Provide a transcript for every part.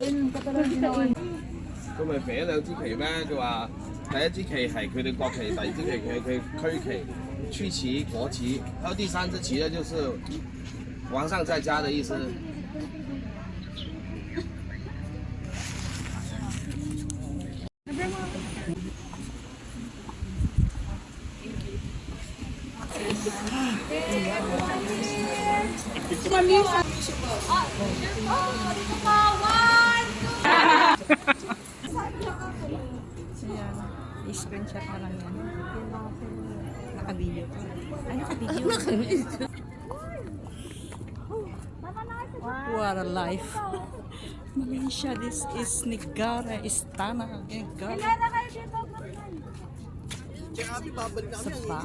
咁咪肥咗兩支旗咩？佢話第一支旗係佢哋國旗，第二支旗佢佢區旗、區旗、國旗，還有第三支旗呢，就是皇上在家的意思。Ayan. I-screenshot na lang yan. Naka-video. Ay, naka-video. What a life. Malaysia, this is Negara, Istana, Negara. Sa pa?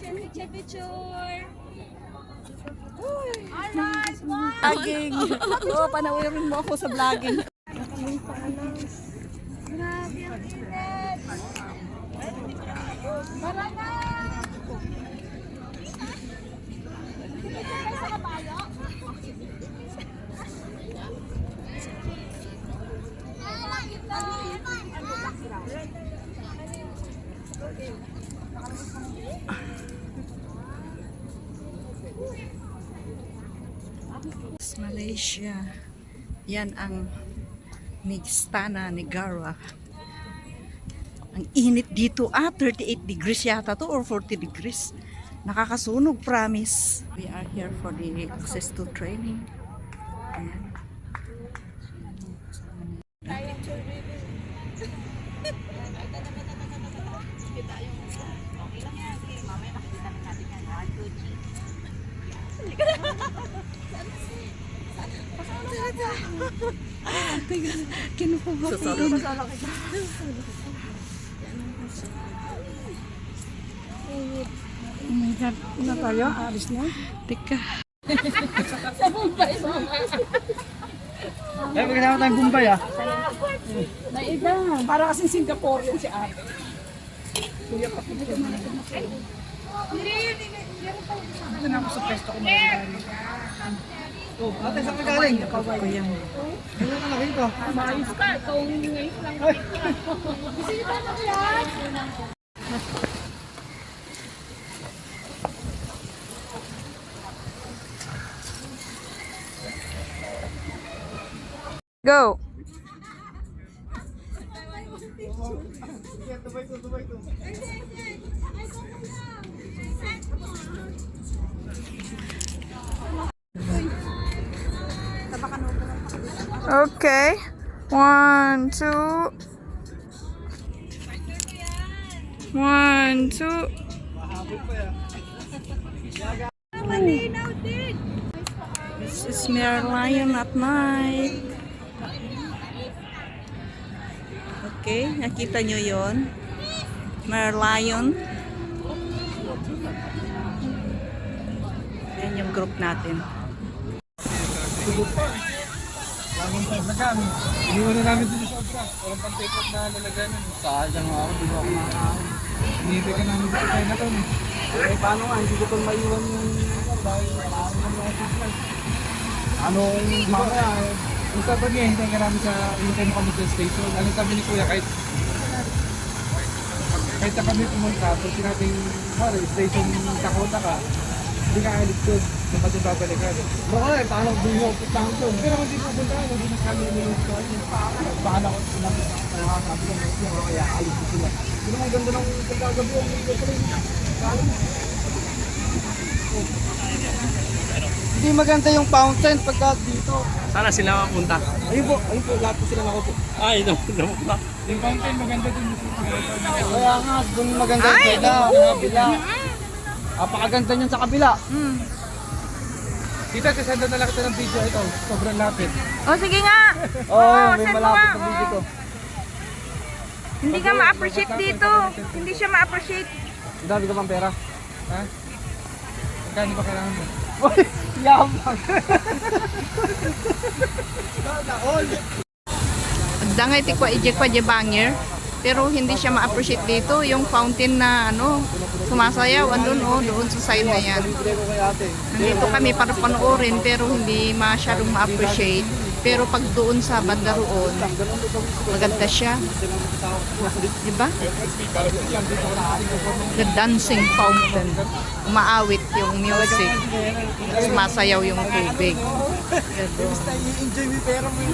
Picture, picture. Vlogging. Oo, panoorin mo ako sa vlogging. Tara na! Picture tayo sa kabayo? Malaysia. Yan ang Nigstana, Negara. Ang init dito. Ah, 38 degrees yata to or 40 degrees. Nakakasunog, promise. We are here for the access to training. Kinuha ko. Oh my God. Ano tayo? Alis na? Tika. Eh, magkasama tayong Bombay ah. Naida. Para kasing Singaporean si ate. Kuya pa ko. Ito na ako sa pesto ko mga Ate, saan ka galing? Kuya mo. Ano ka laki ko? Maayos ka. Ikaw ngayon lang. Bisita na yan. Go! Okay. One, two. One, two. This is Mare Lion at night. Okay, nakita nyo yon Mare Lion. Yan yung group natin. Nagkano? Iniwan na namin dito sa obra. Walang pang take out na lalagyan. Sayang nga ako, di ba ako makakain. Hinihintay ka namin dito tayo na to. Eh, paano nga? Hindi ko pa maiwan yung dahil marami ng mga signal. Ano, mamaya, eh, yung sabi niya, hintay ka namin sa, hintay mo kami sa station. Ano sabi ni Kuya, kahit kahit na kami pumunta, pag sinabing, sorry, station Dakota ka, hindi ka alit kung ba't yung babalikan. Baka eh, paano doon yung putang doon? Pero kung di pupunta, hindi na kami kanya. Bahala ko sila, nakakasabi ko, yung mga kaya alis ko sila. Hindi naman ganda ng pagkagabi ang ko rin. Hindi maganda yung fountain pagka dito. Sana sila mapunta. Ayun po, ayun po, lahat po sila nakupo. Ay, naman na. Yung fountain maganda din. Kaya nga, doon maganda yung kabila. Yung kabila. Apakaganda niyan sa kabila. Mm. Tita, sasenda na lang kita ng video ito. Sobrang lapit. Oh, sige nga. Oo, oh, may send mo malapit nga, na video oo. to. Hindi ka ma-appreciate dito. Hindi siya ma-appreciate. Ang dami ka pang pera. Ha? Magkano ba kailangan mo? Uy, all. Dangay ti kwa ijek pa je banger. Pero hindi siya ma-appreciate dito. Yung fountain na ano, sumasayaw. Andun oh, doon sa side na yan. Nandito kami para panoorin pero hindi masyadong ma-appreciate. Pero pag doon sa banda roon, maganda siya. Di ba? The dancing fountain. Umaawit yung music. Sumasayaw yung tubig. i-enjoy mo pero may